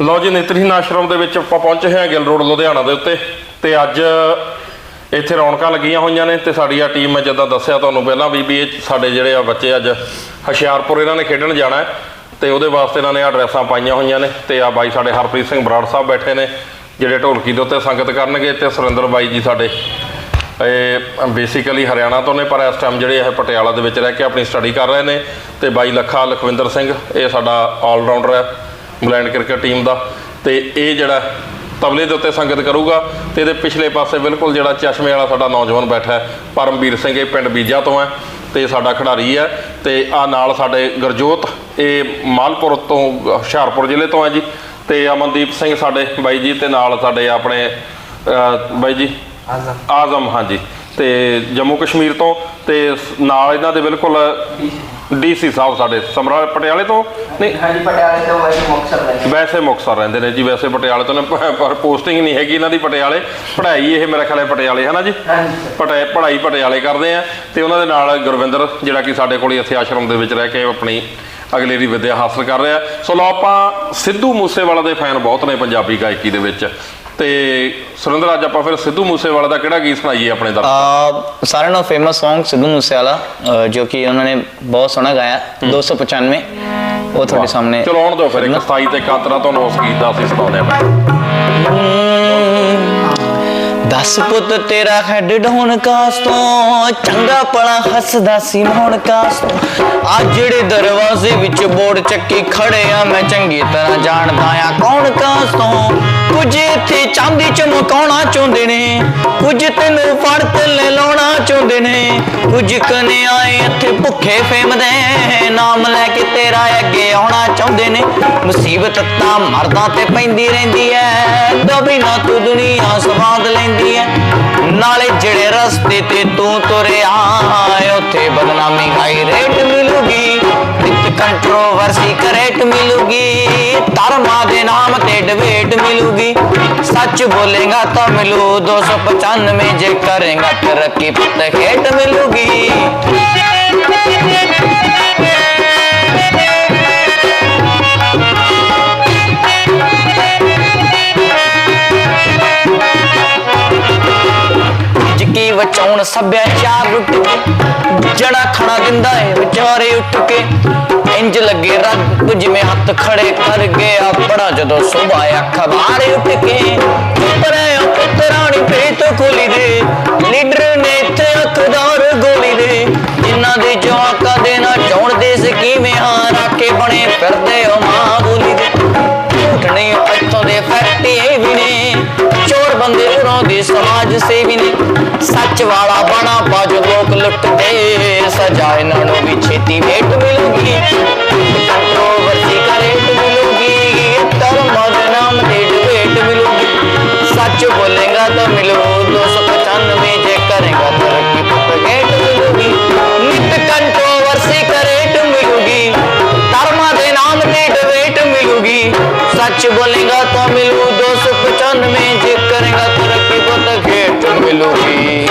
ਲਓ ਜੀ ਨੇਤਰਹੀਨ ਆਸ਼ਰਮ ਦੇ ਵਿੱਚ ਆਪਾਂ ਪਹੁੰਚੇ ਹਾਂ ਗਿੱਲ ਰੋਡ, ਲੁਧਿਆਣਾ ਦੇ ਉੱਤੇ। ਤੇ ਅੱਜ ਇੱਥੇ ਰੌਣਕਾਂ ਲੱਗੀਆਂ ਹੋਈਆਂ ਨੇ ਤੇ ਸਾਡੀ ਆ ਟੀਮ, ਮੈਂ ਜਦੋਂ ਦੱਸਿਆ ਤੁਹਾਨੂੰ ਪਹਿਲਾਂ ਵੀ ਵੀ ਇਹ ਸਾਡੇ ਜਿਹੜੇ ਆ ਬੱਚੇ ਅੱਜ ਹੁਸ਼ਿਆਰਪੁਰ ਇਹਨਾਂ ਨੇ ਖੇਡਣ ਜਾਣਾ ਹੈ। ਤੇ ਉਹਦੇ ਵਾਸਤੇ ਇਹਨਾਂ ਨੇ ਆ ਡਰੈਸਾਂ ਪਾਈਆਂ ਹੋਈਆਂ ਨੇ ਤੇ ਆ ਬਾਈ ਸਾਡੇ ਹਰਪ੍ਰੀਤ ਸਿੰਘ ਬਰਾੜ ਸਾਹਿਬ ਬੈਠੇ ਨੇ, ਜਿਹੜੇ ਢੋਲਕੀ ਦੇ ਉੱਤੇ ਸੰਗਤ ਕਰਨਗੇ ਤੇ ਸੁਰਿੰਦਰ ਬਾਈ ਜੀ ਸਾਡੇ, ਇਹ ਬੇਸਿਕਲੀ ਹਰਿਆਣਾ ਤੋਂ ਨੇ, ਪਰ ਇਸ ਟਾਈਮ ਜਿਹੜੇ ਇਹ ਪਟਿਆਲਾ ਦੇ ਵਿੱਚ ਰਹਿ ਕੇ ਆਪਣੀ ਸਟੱਡੀ ਕਰ ਰਹੇ ਨੇ ਤੇ ਬਾਈ ਲੱਖਾ ਲਖਵਿੰਦਰ ਸਿੰਘ, ਇਹ ਸਾਡਾ ਆਲ ਆਲਰਾਊਂਡਰ ਹੈ। ਇੰਗਲੈਂਡ ਕ੍ਰਿਕਟ ਟੀਮ ਦਾ ਤੇ ਇਹ ਜਿਹੜਾ ਤਬਲੇ ਦੇ ਉੱਤੇ ਸੰਗਤ ਕਰੂਗਾ ਤੇ ਇਹਦੇ ਪਿਛਲੇ ਪਾਸੇ ਬਿਲਕੁਲ ਜਿਹੜਾ ਚਸ਼ਮੇ ਵਾਲਾ ਸਾਡਾ ਨੌਜਵਾਨ ਬੈਠਾ ਹੈ ਪਰਮਵੀਰ ਸਿੰਘ ਇਹ ਪਿੰਡ ਬੀਜਾ ਤੋਂ ਹੈ ਤੇ ਸਾਡਾ ਖਿਡਾਰੀ ਹੈ ਤੇ ਆ ਨਾਲ ਸਾਡੇ ਗੁਰਜੋਤ ਇਹ ਮਾਲਪੁਰ ਤੋਂ ਹੁਸ਼ਿਆਰਪੁਰ ਜ਼ਿਲ੍ਹੇ ਤੋਂ ਹੈ ਜੀ ਤੇ ਅਮਨਦੀਪ ਸਿੰਘ ਸਾਡੇ ਬਾਈ ਜੀ ਤੇ ਨਾਲ ਸਾਡੇ ਆਪਣੇ ਬਾਈ ਜੀ ਆਜ਼ਮ। ਹਾਂਜੀ ਤੇ ਜੰਮੂ ਕਸ਼ਮੀਰ ਤੋਂ ਤੇ ਨਾਲ ਇਹਨਾਂ ਦੇ ਬਿਲਕੁਲ ਡੀਸੀ ਸਾਹਿਬ ਸਾਡੇ ਸਮਰਾ ਪਟਿਆਲੇ ਤੋਂ। ਨਹੀਂ। ਹਾਂਜੀ ਪਟਿਆਲੇ ਤੋਂ ਵੈਸੇ ਮੁਕਤਸਰ ਰਹਿੰਦੇ। ਵੈਸੇ ਮੁਕਤਸਰ ਰਹਿੰਦੇ ਨੇ ਜੀ ਵੈਸੇ ਪਟਿਆਲੇ ਤੋਂ ਨੇ ਪ- ਪਰ ਪੋਸਟਿੰਗ ਨਹੀਂ ਹੈਗੀ ਇਹਨਾਂ ਦੀ ਪਟਿਆਲੇ। ਪੜ੍ਹਾਈ ਇਹ ਮੇਰੇ ਖਿਆਲੇ ਪਟਿਆਲੇ ਹੈ ਨਾ ਜੀ? ਹਾਂਜੀ ਸਰ। ਪਟਿਆ ਪੜ੍ਹਾਈ ਪਟਿਆਲੇ ਕਰਦੇ ਆ ਤੇ ਉਹਨਾਂ ਦੇ ਨਾਲ ਗੁਰਵਿੰਦਰ ਜਿਹੜਾ ਕਿ ਸਾਡੇ ਕੋਲ ਹੀ ਇੱਥੇ ਆਸ਼ਰਮ ਦੇ ਵਿੱਚ ਰਹਿ ਕੇ ਆਪਣੀ ਅਗਲੇਰੀ ਵਿੱਦਿਆ ਹਾਸਲ ਕਰ ਰਿਹਾ। ਸੋ ਲਓ ਆਪਾਂ ਸਿੱਧੂ ਮੂਸੇਵਾਲਾ ਦੇ ਫੈਨ ਬਹੁਤ ਨੇ ਪੰਜਾਬੀ ਗਾਇਕੀ ਦੇ ਵਿੱਚ। ਤੇ ਸੁਰਿੰਦਰ ਅੱਜ ਆਪਾਂ ਫਿਰ ਸਿੱਧੂ ਮੂਸੇਵਾਲਾ ਦਾ ਕਿਹੜਾ ਗੀਤ ਸੁਣਾਈਏ ਆਪਣੇ ਦਰਸ਼ਕਾਂ ਆ ਸਾਰਿਆਂ ਨਾਲੋਂ ਫੇਮਸ Song ਸਿੱਧੂ ਮੂਸੇਵਾਲਾ ਜੋ ਕਿ ਉਹਨਾਂ ਨੇ ਬਹੁਤ ਸੋਹਣਾ ਗਾਇਆ 295 ਉਹ ਤੁਹਾਡੇ ਸਾਹਮਣੇ ਚਲੋ ਆਉਣ ਦਿਓ ਫਿਰ ਇੱਕ 27 ਤੇ ਕਾਤਰਾ ਤੁਹਾਨੂੰ ਉਸ ਗੀਤ ਦਾ ਅਸੀਂ ਸੁਣਾਉਂਦੇ ਹਾਂ। ਦਸ ਪੁੱਤ ਤੇਰਾ ਹੈਡ ਡਾਉਣ ਕਾਸ ਤੋਂ? ਚੰਗਾ ਪਲਾ ਹੱਸਦਾ ਸੀ ਮੋਹਣ ਕਾਸ ਤੋਂ? ਆ ਜਿਹੜੇ ਦਰਵਾਜ਼ੇ ਵਿੱਚ ਬੋਰਡ ਚੱਕੀ ਖੜੇ ਆ ਮੈਂ ਚੰਗੀ ਤਰ੍ਹਾਂ ਜਾਣਦਾ ਆ ਕੌਣ ਕਾਸ ਤੋਂ? ਕੁਝ ਇੱਥੇ ਚਾਂਦੀ ਚਮਕਾਉਣਾ ਚਾਹੁੰਦੇ ਨੇ, ਕੁਝ ਤੈਨੂੰ ਫੜ ਤੇ ਲਾਉਣਾ ਚਾਹੁੰਦੇ ਨੇ, ਕੁਝ ਕਨੇ ਆਏ ਇੱਥੇ ਭੁੱਖੇ ਫੇਮ ਨਾਮ ਲੈ ਕੇ ਤੇਰਾ ਅੱਗੇ ਆਉਣਾ ਚਾਹੁੰਦੇ ਨੇ। ਮੁਸੀਬਤ ਤਾਂ ਮਰਦਾਂ ਤੇ ਪੈਂਦੀ ਰਹਿੰਦੀ ਐ, ਦਬੀ ਨਾ ਤੂੰ ਦੁਨੀਆ ਸਵਾਦ ਲੈਂਦੀ ਐ। ਨਾਲੇ ਜਿਹੜੇ ਰਸਤੇ ਤੇ ਤੂੰ ਤੁਰਿਆ, ਉੱਥੇ ਬਦਨਾਮੀ ਹਾਈ ਰੇਟ ਮਿਲੂਗੀ, ਵਿੱਚ ਕੰਟਰੋਵਰਸੀ ਕਰੇਟ ਮਿਲੂਗੀ। ਧਰਮਾਂ ਦੇ ਨਾਮ ਤੇ ਡਿਬੇਟ ਮਿਲੂਗੀ। ਸੱਚ ਬੋਲੇਗਾ ਤਾਂ ਮਿਲੂ 295 ਜੇ ਕਰੇਗਾ ਤਰੱਕੀ ਪੁੱਤ ਖੇਟ ਮਿਲੂਗੀ। ਜਿੱਕੀ ਵਚਾਉਣ ਸੱਭਿਆਚਾਰ ਲੁੱਟ ਜੜਾ ਖੜਾ ਦਿੰਦਾ ਏ ਵਿਚਾਰੇ ਉੱਠ ਕੇ। ਇੰਜ ਲੱਗੇ ਰੱਬ ਜਿਵੇਂ ਹੱਥ ਖੜੇ ਕਰ ਗਿਆ ਬੜਾ ਜਦੋਂ ਸੁਬਾਹ ਅਖਬਾਰ ਉੱਠ ਕੇ ਪਰੇ ਪੁੱਤਰਾਣੀ ਪੇਟ ਖੋਲੀ ਦੇ। ਲੀਡਰ ਨੇ ਇੱਥੇ ਅਖਦਾਰ ਗੋਲੀ ਦੇ। ਜਿਨ੍ਹਾਂ ਦੇ ਜਵਾਕਾਂ ਦੇ ਨਾ ਚਾਉਣ ਦੇ ਹਾਂ ਰਾਕੇ ਬਣੇ ਫਿਰਦੇ ਹੋ ਮਾਂ ਬੋਲੀ ਦੇ। ਝੂਠ ਨਹੀਂ ਇੱਥੋਂ ਦੇ ਫੈਕਟ ਵੀ ਨੇ, ਚੋਰ ਬੰਦੇ ਉਰੋਂ ਦੇ ਸਮਾਜ ਸੇਵੀ ਨੇ। ਸੱਚ ਵਾਲਾ ਬਣਾ ਬਾਜ ਲੋਕ ਲੁੱਟਦੇ, ਸਜ਼ਾ ਇਹਨਾਂ ਨੂੰ ਵੀ ਛੇਤੀ ਵੇਟ ਮਿਲੂਗੀ। ਕੰਟਰੋਵਰਸੀ ਕਰੇਟ ਮਿਲੂਗੀ ਧਰਮ ਦੇ ਨਾਮ ਤੇ ਡਿਬੇਟ ਮਿਲੂਗੀ। ਸੱਚ ਬੋਲੇਗਾ ਤਾਂ ਮਿਲੂ 295 ਜੇ ਕਰੇਗਾ ਤਰੱਕੀ ਪੁੱਤ ਗੇਟ ਮਿਲੂਗੀ। ਨਿਤ ਕੰਟਰੋਵਰਸੀ ਕਰੇਟ ਮਿਲੂਗੀ, ਧਰਮਾਂ ਦੇ ਨਾਮ ਤੇ ਡਿਬੇਟ ਮਿਲੂਗੀ। ਸੱਚ ਬੋਲੇਗਾ ਤਾਂ ਮਿਲੂ 295 ਜੇ ਕਰੇਗਾ ਤਰੱਕੀ ਪੁੱਤ ਗੇਟ ਮਿਲੂਗੀ।